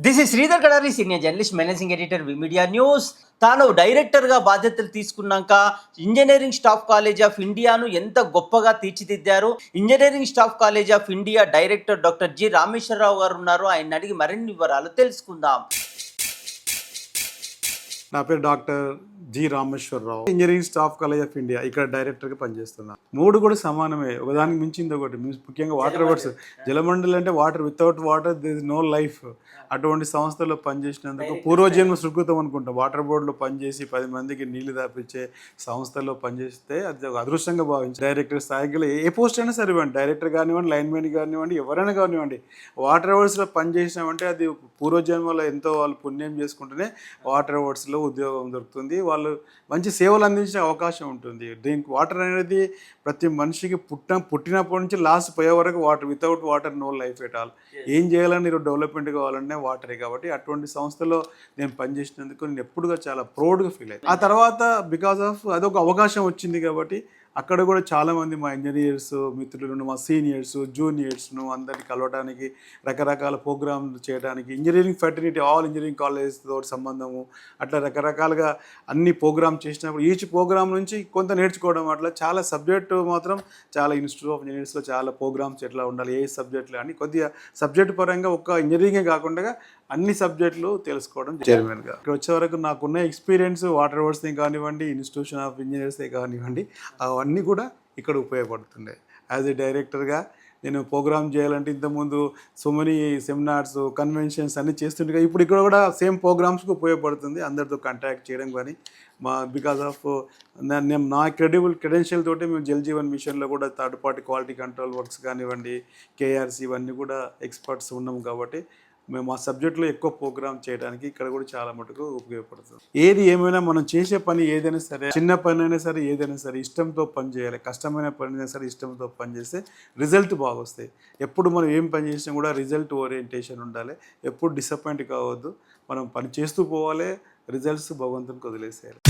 This is Sridhar Kadari senior journalist managing editor media news తాను డైరెక్టర్గా బాధ్యతలు తీసుకున్నాక ఇంజనీరింగ్ స్టాఫ్ కాలేజ్ ఆఫ్ ఇండియాను ఎంత గొప్పగా తీర్చిదిద్దారు? Engineering staff college of India director doctor G Rameshwararao garu ఉన్నారు. ఆయన అడిగి మరిన్ని వివరాలు తెలుసుకుందాం. నా పేరు doctor G Rameshwararao. Engineering staff college of India. ఇక్కడ డైరెక్టర్గా పనిచేస్తున్నా. మూడు కూడా సమానమే. ఒకదానికి మించింది ఒకటి. ముఖ్యంగా వాటర్ వర్డ్స్ జలమండలి అంటే water. Without water this no life అటువంటి సంస్థలో పనిచేసినందుకు పూర్వజన్మ సుకృతం అనుకుంటాం. వాటర్ బోర్డులో పనిచేసి పది మందికి నీళ్ళు దాపించే సంస్థలో పనిచేస్తే అది ఒక అదృష్టంగా భావించి డైరెక్టర్ స్థాయికి ఏ పోస్ట్ అయినా సరే ఇవ్వండి డైరెక్టర్ కానివ్వండి లైన్మెన్ కానివ్వండి ఎవరైనా కానివ్వండి. వాటర్ అవార్డ్స్లో పనిచేసినామంటే అది పూర్వజన్మలో ఎంతో వాళ్ళు పుణ్యం చేసుకుంటేనే వాటర్ అవార్డ్స్లో ఉద్యోగం దొరుకుతుంది. వాళ్ళు మంచి సేవలు అందించే అవకాశం ఉంటుంది. దీనికి వాటర్ అనేది ప్రతి మనిషికి పుట్ట పుట్టినప్పటి నుంచి లాస్ట్ పోయే వరకు water without water no life at all ఏం చేయాలని మీరు డెవలప్మెంట్ కావాలంటే వాటరే కాబట్టి అటువంటి సంస్థలో నేను పనిచేసినందుకు నేను ఎప్పుడుగా చాలా ప్రౌడ్గా ఫీల్ అయ్యాను ఆ తర్వాత బికాస్ ఆఫ్ అదొక అవకాశం వచ్చింది కాబట్టి అక్కడ కూడా చాలామంది మా ఇంజనీర్స్ మిత్రులను మా సీనియర్స్ జూనియర్స్ను అందరిని కలవడానికి రకరకాల ప్రోగ్రాంలు చేయడానికి engineering fraternity all engineering college తోటి సంబంధము అట్లా రకరకాలుగా అన్ని ప్రోగ్రామ్ చేసినప్పుడు ఈచ్ ప్రోగ్రామ్ నుంచి కొంత నేర్చుకోవడం అట్లా చాలా సబ్జెక్టు మాత్రం చాలా ఇన్స్టిట్యూట్ ఆఫ్ ఇంజనీర్స్లో చాలా ప్రోగ్రామ్స్ ఎట్లా ఉండాలి ఏ సబ్జెక్టులు అని కొద్దిగా సబ్జెక్ట్ పరంగా ఒక్క ఇంజనీరింగే కాకుండా అన్ని సబ్జెక్టులు తెలుసుకోవడం చైర్మన్గా ఇక్కడ వచ్చే వరకు నాకున్న ఎక్స్పీరియన్స్ వాటర్ వర్డ్స్ని కానివ్వండి ఇన్స్టిట్యూషన్ ఆఫ్ ఇంజనీర్స్ని కానివ్వండి అవన్నీ కూడా ఇక్కడ ఉపయోగపడుతుండే. యాజ్ ఎ డైరెక్టర్గా నేను ప్రోగ్రామ్ చేయాలంటే ఇంతకుముందు సో మెనీ సెమినార్స్ కన్వెన్షన్స్ అన్నీ చేస్తుంటే ఇప్పుడు ఇక్కడ కూడా సేమ్ ప్రోగ్రామ్స్కి ఉపయోగపడుతుంది. అందరితో కాంటాక్ట్ చేయడం కానీ మా బికాస్ ఆఫ్ నేను నా క్రెడిబుల్ క్రెడెన్షియల్ తోటి మేము జల్ జీవన్ మిషన్లో కూడా third party quality control works కానివ్వండి కేఆర్సీ ఇవన్నీ కూడా ఎక్స్పర్ట్స్ ఉన్నాం కాబట్టి మేము ఆ సబ్జెక్ట్లో ఎక్కువ ప్రోగ్రామ్ చేయడానికి ఇక్కడ కూడా చాలా మటుకు ఉపయోగపడుతుంది. ఏది ఏమైనా మనం చేసే పని ఏదైనా సరే చిన్న పని అయినా సరే ఏదైనా సరే ఇష్టంతో పని చేయాలి కష్టమైన పని అయినా సరే ఇష్టంతో పని చేస్తే రిజల్ట్ బాగా వస్తాయి ఎప్పుడు మనం ఏం పని చేసినా కూడా రిజల్ట్ ఓరియంటేషన్ ఉండాలి. ఎప్పుడు డిసప్పాయింట్ కావద్దు. మనం పని చేస్తూ పోవాలి రిజల్ట్స్ భగవంతునికి వదిలేసేయాలి.